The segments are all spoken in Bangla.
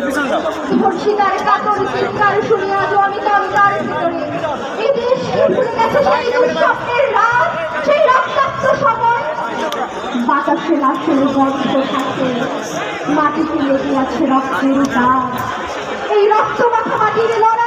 দেখি শিকার কাতর চিৎকার শুনে আজও আমি ভিতরে। এই দেশ ভুলে গেছে সেই রাত, সেই রক্তাক্ত সময় বাতাসে লাশের গন্ধ থাকে, মাটিতে লেগে আছে রক্তের দাগ। এই রক্ত মাখা মাটির লড়াট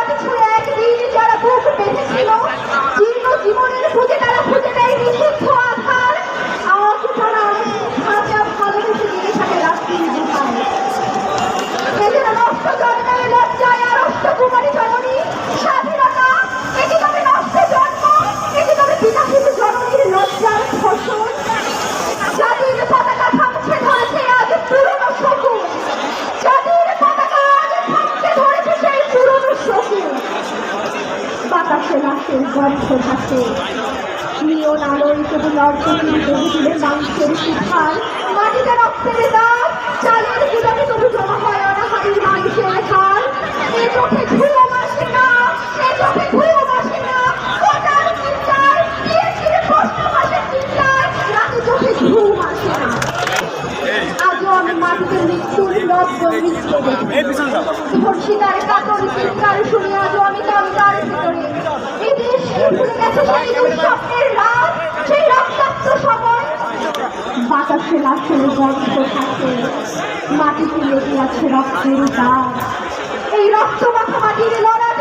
বাতাসে লাশের গন্ধ থাকে নিয়ন আলোয় তবু মাটিতে রক্তের চালের গুদামে তবু জমা হয় অনাহারির মানুষের হার এ চোখে ঘুম আসে না এ চোখে ঘুম আসে না কোটার চিন্তায় ধীরে ধীরে প্রশ্ন আসে চিন্তায় রাতে চোখে ঘুম আসে না। আজও আমি মাটিতে মৃত্যুর লব্ধ মৃত্যু ধর্ষিতার কাতর চিৎকার শুনে আজও আমি কান্তার ভিতরে এই দেশ ভুলে গেছে সেই দুঃস্বপ্নের রাত সেই রক্তাক্ত সময় বাতাসে লাশের গন্ধ থাকে মাটিতে লেগে আছে রক্তের দাগ এই রক্ত মাথা মাটির লড়াট